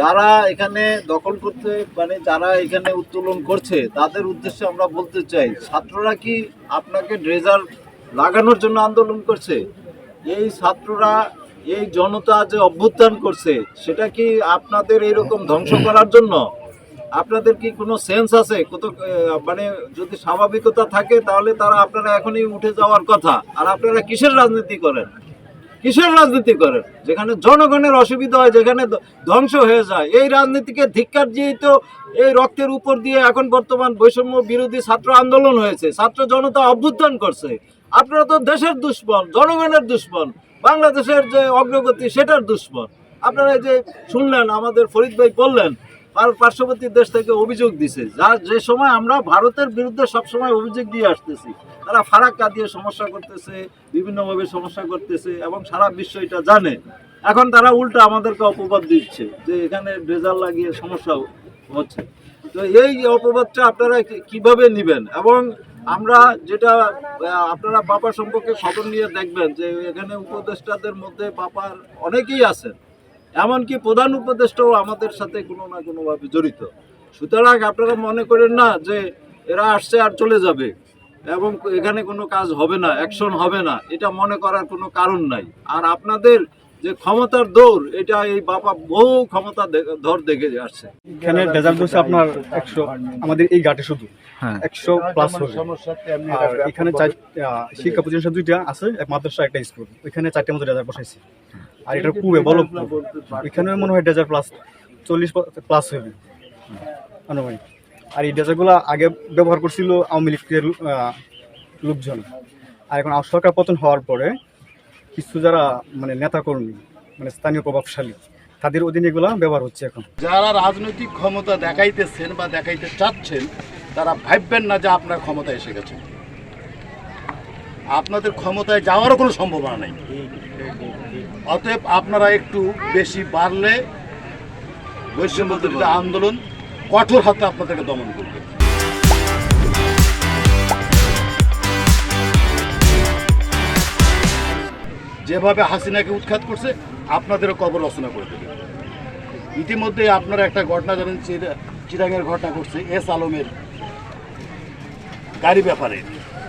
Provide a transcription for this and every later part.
যারা এখানে দখল করতে মানে যারা এখানে উত্তোলন করছে, তাদের উদ্দেশ্যে আমরা বলতে চাই, ছাত্ররা কি আপনাকে ড্রেজার লাগানোর জন্য আন্দোলন করছে? এই ছাত্ররা, এই জনতা যে অভ্যুত্থান করছে, সেটা কি আপনাদের এরকম ধ্বংস করার জন্য? আপনাদের কি কোনো সেন্স আছে? কত মানে যদি স্বাভাবিকতা থাকে, তাহলে তারা আপনারা এখনই উঠে যাওয়ার কথা। আর আপনারা কিসের রাজনীতি করেন? কিসের রাজনীতি করেন? যেখানে জনগণের অসুবিধা হয়, যেখানে ধ্বংস হয়ে যায়। এই রাজনীতিকে ধিক্কার দিয়েই তো এই রক্তের উপর দিয়ে এখন বর্তমান বৈষম্য বিরোধী ছাত্র আন্দোলন হয়েছে। ছাত্র জনতা অভ্যুত্থান করছে। আপনারা তো দেশের দুশ্মন, জনগণের দুশ্মন, বাংলাদেশের যে অগ্রগতি, সেটার দুশ্মন। আপনারা যে শুনলেন, আমাদের ফরিদ ভাই বললেন পার্শ্ববর্তী দেশ থেকে অভিযোগ দিছে। যার যে সময় আমরা ভারতের বিরুদ্ধে সবসময় অভিযোগ দিয়ে আসতেছি, তারা ফারাক্কা দিয়ে সমস্যা করতেছে, বিভিন্নভাবে সমস্যা করতেছে এবং সারা বিশ্ব এটা জানে। এখন তারা উল্টা আমাদেরকে অপবাদ দিচ্ছে যে এখানে ড্রেজার লাগিয়ে সমস্যা হচ্ছে। তো এই অপবাদটা আপনারা কীভাবে নেবেন? এবং আমরা যেটা আপনারা বাবা সম্পর্কে খবর নিয়ে দেখবেন যে এখানে উপদেষ্টাদের মধ্যে বাবার অনেকেই আছেন। এমনকি প্রধান উপদেষ্টাও আমাদের সাথে কোনো না কোনোভাবে জড়িত। সুতরাং আপনারা মনে করেন না যে এরা আসছে আর চলে যাবে এবং এখানে কোনো কাজ হবে না, অ্যাকশন হবে না, এটা মনে করার কোনো কারণ নাই। আর আপনাদের যে ক্ষমতার দৌড় এটা এই বাবা বহু ক্ষমতা ধর দেখে আসছে। এখানে ডেজার্ট বলছে আপনার একশো আমাদের এই ঘাটে শুধু হ্যাঁ। একশো প্লাস হবে। আর এখানে শিক্ষা প্রতিষ্ঠান দুইটা আছে এক মাদ্রাসা একটা স্কুল। ওইখানে চারটে মতো ডেজার্ট বসাইছে। আর এটার পুবে বলব ওইখানে মনে হয় ডেজার্ট প্লাস চল্লিশ প্লাস হবে। আনুমানিক। আর এই ডেজার্টগুলো আগে ব্যবহার করছিল আওয়ামী লীগের লোকজন। আর এখন সরকার পতন হওয়ার পরে কিছু যারা মানে নেতাকর্মী মানে স্থানীয় প্রভাবশালী, তাদের অধীনে এগুলো ব্যবহার হচ্ছে এখন। যারা রাজনৈতিক ক্ষমতা দেখাইতেছেন বা দেখাইতে চাচ্ছেন, তারা ভাববেন না যে আপনার ক্ষমতা এসে গেছে। আপনাদের ক্ষমতায় যাওয়ারও কোনো সম্ভাবনা নেই। অতএব আপনারা একটু বেশি বাড়লে বৈষম্য আন্দোলন কঠোর হাতে আপনাদেরকে দমন করবে। যেভাবে হাসিনাকে উৎখাত করছে আপনাদেরও কবর রচনা করে দেবে। ইতিমধ্যে আপনারা একটা ঘটনা জানেন চিরা- চিরাঙের ঘটনা ঘটছে এস আলমের গাড়ি ব্যাপারে।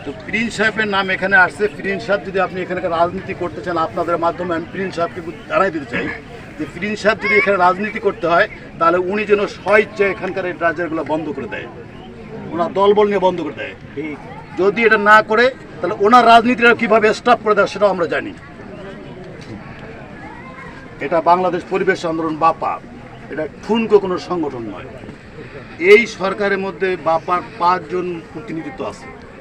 তো প্রিন্স সাহেবের নাম এখানে আসছে। প্রিন্স সাহেব যদি আপনি এখানকার রাজনীতি করতে চান আপনাদের মাধ্যমে আমি প্রিন্স সাহেবকে জানাই দিতে চাই যে প্রিন্স সাহেব যদি এখানে রাজনীতি করতে হয় তাহলে উনি যেন স্বইচ্ছা এখানকার এই রাজ্যগুলো বন্ধ করে দেয়। ওনার দলবল নিয়ে বন্ধ করে দেয়। যদি এটা না করে তাহলে ওনার রাজনীতিটা কীভাবে স্টপ করে দেয় সেটাও আমরা জানি। এটা বাংলাদেশ পরিবেশ আন্দোলন বাপা। এটা ঠুনকো কোনো সংগঠন নয়। এই সরকারের মধ্যে বাপার পাঁচজন প্রতিনিধিত্ব আছে।